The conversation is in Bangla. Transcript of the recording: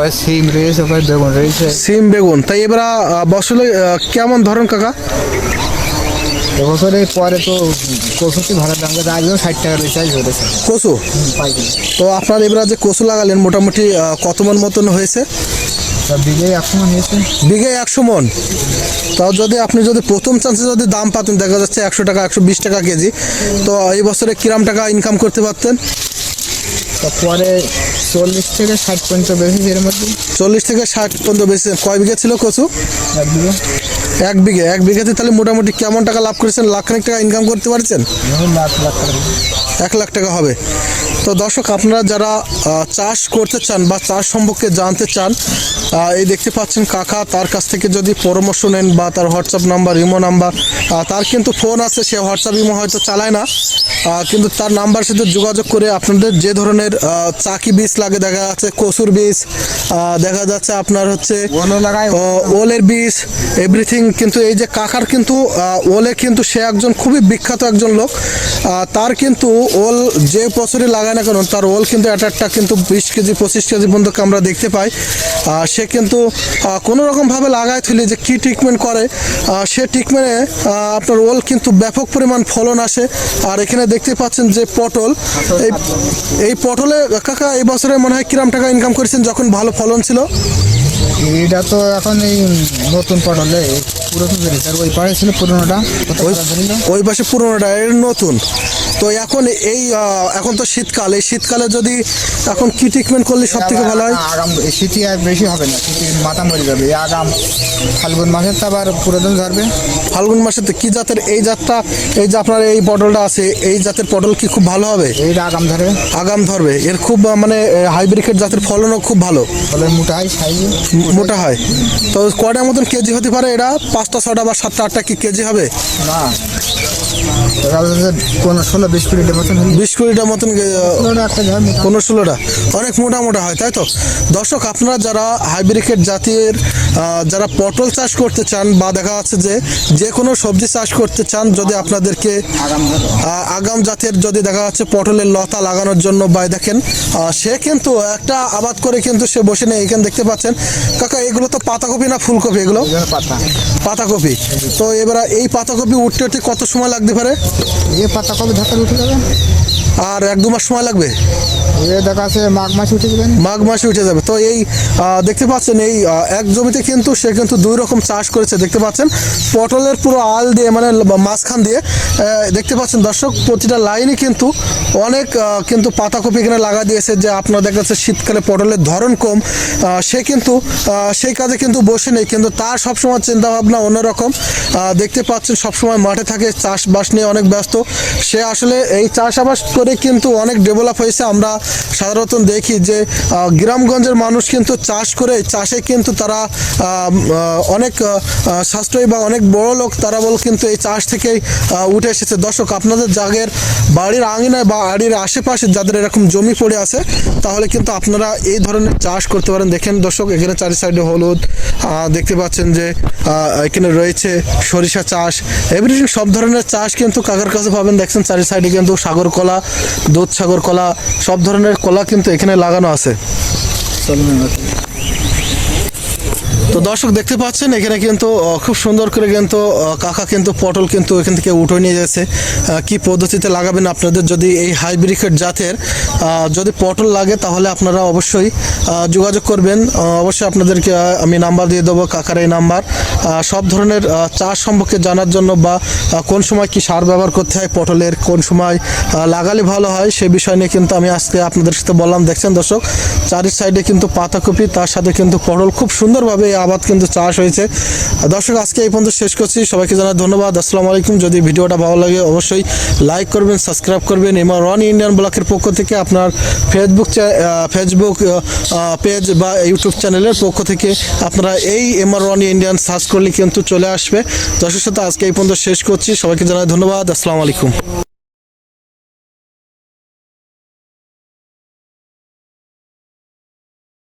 ওই সিম রয়েছে ওই বেগুন রয়েছে। সিম বেগুন। তাই এবার বছরে কেমন ধরন কাকা? এবছরে পরে তো কচুটি ভালো দাম আগেও ষাট টাকা রিচার্জ ধরেছে কচু? তো আপনার এবার যে কচু লাগালেন মোটামুটি কত মন মতন হয়েছে? বিঘে একশো মান হয়েছে। বিঘে একশো মন। তাও যদি আপনি যদি প্রথম চান্সে যদি দাম পাতেন দেখা যাচ্ছে একশো টাকা একশো বিশ টাকা কেজি তো এই বছরে কিরাম টাকা ইনকাম করতে পারতেন? তা পরে চল্লিশ থেকে ষাট পর্যন্ত বেশি এর মধ্যে। চল্লিশ থেকে ষাট পর্যন্ত বেশি কয় বিঘা ছিল কচু? এক বিঘা। এক বিঘে। এক বিঘাতে তাহলে মোটামুটি কেমন টাকা লাভ করেছেন? লাখ খানিক টাকা ইনকাম করতে পারছেন? লাখ লাখ টাকা। এক লাখ টাকা হবে। তো দর্শক আপনারা যারা চাষ করতে চান বা চাষ সম্পর্কে জানতে চান এই দেখতে পাচ্ছেন কাকা তার কাছ থেকে যদি পরামর্শ নেন বা তার হোয়াটসঅ্যাপ নাম্বার ইমো নাম্বার তার কিন্তু ফোন আছে সে হোয়াটসঅ্যাপ ইমো হয়তো চালায় না। কিন্তু তার নাম্বার সাথে যোগাযোগ করে আপনাদের যে ধরনের চাকি বীজ লাগে দেখা যাচ্ছে কসুর বীজ দেখা যাচ্ছে আপনার হচ্ছে ওলের বীজ এভরিথিং কিন্তু এই যে কাকার কিন্তু ওলে কিন্তু সে একজন খুবই বিখ্যাত একজন লোক। তার কিন্তু ওল যে বছরই লাগায় না কেন তার ওল কিন্তু এক একটা কিন্তু বিশ কেজি, পঁচিশ কেজি পর্যন্ত আমরা দেখতে পাই। সে কিন্তু কোনো রকমভাবে লাগায় তুলি যে কী ট্রিটমেন্ট করে। সে ট্রিটমেন্টে আপনার ওল কিন্তু ব্যাপক পরিমাণ ফলন আসে। আর এখানে দেখতে পাচ্ছেন যে পটল, এই এই পটলে, কাকা, এই বছরে মনে হয় কিরাম টাকা ইনকাম করেছেন যখন ভালো ফলন ছিল? এটা তো এখন এই নতুন পটলে আর ওই ছিল পুরোনোটা ওই পাশে পুরোনোটা এর নতুন। তো এখন এই এখন তো শীতকাল এই শীতকালে যদি এখন কি ট্রিটমেন্ট করলে সব থেকে ভালো হয়? আগাম এই শীতে আর বেশি হবে না মাথা মরে যাবে এই আগাম। ফাল্গুন মাসের তো আবার পুরাতন ধরবে ফাল্গুন মাসে তো কি জাতের এই জাতটা এই যে আপনার এই পটলটা আছে এই জাতের পটল কি খুব ভালো হবে? এইটা আগাম ধরবে। আগাম ধরবে এর খুব মানে হাইব্রিকেট জাতের ফলনও খুব ভালো। ফলে মোটা হয় সাইজে মোটা হয়। তো কয়টার মতন কেজি হতে পারে এটা? পাঁচটা ছটা বা সাতটা আটটা কি কেজি হবে? না। ষোলো বিশ কুড়িটা মতন বিশ কুড়িটার মতন আহ, ষোলোটা একটা ধর মোটা। পনেরো ষোলোটা। অনেক মোটা মোটা হয় তাই তো? দর্শক আপনারা যারা হাইব্রিকেট জাতের যারা পটল চাষ করতে চান বা দেখা যাচ্ছে যে যে কোনো সবজি চাষ করতে চান যদি আপনাদেরকে আগাম জাতের যদি দেখা যাচ্ছে পটলের লতা লাগানোর জন্য বা দেখেন সে কিন্তু একটা আবাদ করে কিন্তু সে বসে নেই এখানে দেখতে পাচ্ছেন। কাকা এগুলো তো পাতাকপি না ফুলকপি এগুলো পাতা। পাতাকপি। তো এবার এই পাতাকপি উঠতে উঠতে কত সময় লাগতে পারে? এ পাতা কবে ঢাকা উঠে যাবে? আর এক দু মাস সময় লাগবে? মাঘ মাসে উঠে যাবে। তো এই দেখতে পাচ্ছেন এই এক জমিতে কিন্তু সে কিন্তু দুই রকম চাষ করেছে, দেখতে পাচ্ছেন? পটলের পুরো আল দিয়ে মানে মাঝখান দিয়ে দেখতে পাচ্ছেন দর্শক, প্রতিটা লাইনে কিন্তু অনেক কিন্তু পাতাকপি এখানে লাগা দিয়েছে যে আপনার দেখা যাচ্ছে শীতকালে পটলের ধরন কম। সে কিন্তু সেই কাজে কিন্তু বসে নেই, কিন্তু তার সবসময় চিন্তা ভাবনা অন্যরকম দেখতে পাচ্ছেন সবসময় মাঠে থাকে, চাষবাস নিয়ে অনেক ব্যস্ত। সে আসলে এই চাষাবাস করে কিন্তু অনেক ডেভেলপ হয়েছে। আমরা সাধারণত দেখি যে গ্রামগঞ্জের মানুষ কিন্তু চাষ করে, চাষে কিন্তু তারা অনেক সাশ্রয়ী বা অনেক বড় লোক, তারা বল কিন্তু এই চাষ থেকেই উঠে এসেছে। দর্শক, আপনাদের জাগের বাড়ির আঙিনায় বা বাড়ির আশেপাশে যাদের এরকম জমি পড়ে আছে, তাহলে কিন্তু আপনারা এই ধরনের চাষ করতে পারেন। দেখেন দর্শক, এখানে চারি সাইডে হলুদ দেখতে পাচ্ছেন যে এখানে রয়েছে সরিষা চাষ। এভরিথিং সব ধরনের চাষ কিন্তু কাকার কাছে পাবেন। দেখছেন চারি সাইডে কিন্তু সাগর কলা দুধ সাগর কলা সব ধরনের কলা কিন্তু এখানে লাগানো আছে। তো দর্শক দেখতে পাচ্ছেন, এখানে কিন্তু খুব সুন্দর করে কিন্তু কাকা কিন্তু পটল কিন্তু এখান থেকে উঠে নিয়ে যাচ্ছে। কি পদ্ধতিতে লাগাবেন আপনাদের যদি এই হাইব্রিকেট জাতের যদি পটল লাগে তাহলে আপনারা অবশ্যই যোগাযোগ করবেন। অবশ্যই আপনাদেরকে আমি নাম্বার দিয়ে দেবো, কাকার এই নাম্বার। সব ধরনের চাষ সম্পর্কে জানার জন্য বা কোন সময় কি সার ব্যবহার করতে হয়, পটলের কোন সময় লাগালে ভালো হয়, সে বিষয় নিয়ে কিন্তু আমি আজকে আপনাদের সাথে বললাম। দেখছেন দর্শক? চারি সাইডে কিন্তু পাতাকপি, তার সাথে কিন্তু পটল। খুব সুন্দরভাবে এই আবাদ কিন্তু চাষ হয়েছে। দর্শক, আজকে এই পর্যন্ত শেষ করছি। সবাইকে জানাই ধন্যবাদ। আসসালামু আলাইকুম। যদি ভিডিওটা ভালো লাগে, অবশ্যই লাইক করবেন, সাবস্ক্রাইব করবেন। এবং রন ইন্ডিয়ান ব্লকের পক্ষ থেকে আপনার ফেসবুক ফেসবুক পেজ বা ইউটিউব চ্যানেলের পক্ষ থেকে আপনারা এই এমআর রন ইন্ডিয়ান সার্চ করলে কিন্তু চলে আসবে। দর্শক সাথে আজকে এই পর্যন্ত শেষ করছি। সবাইকে জানাই ধন্যবাদ। আসসালামু আলাইকুম।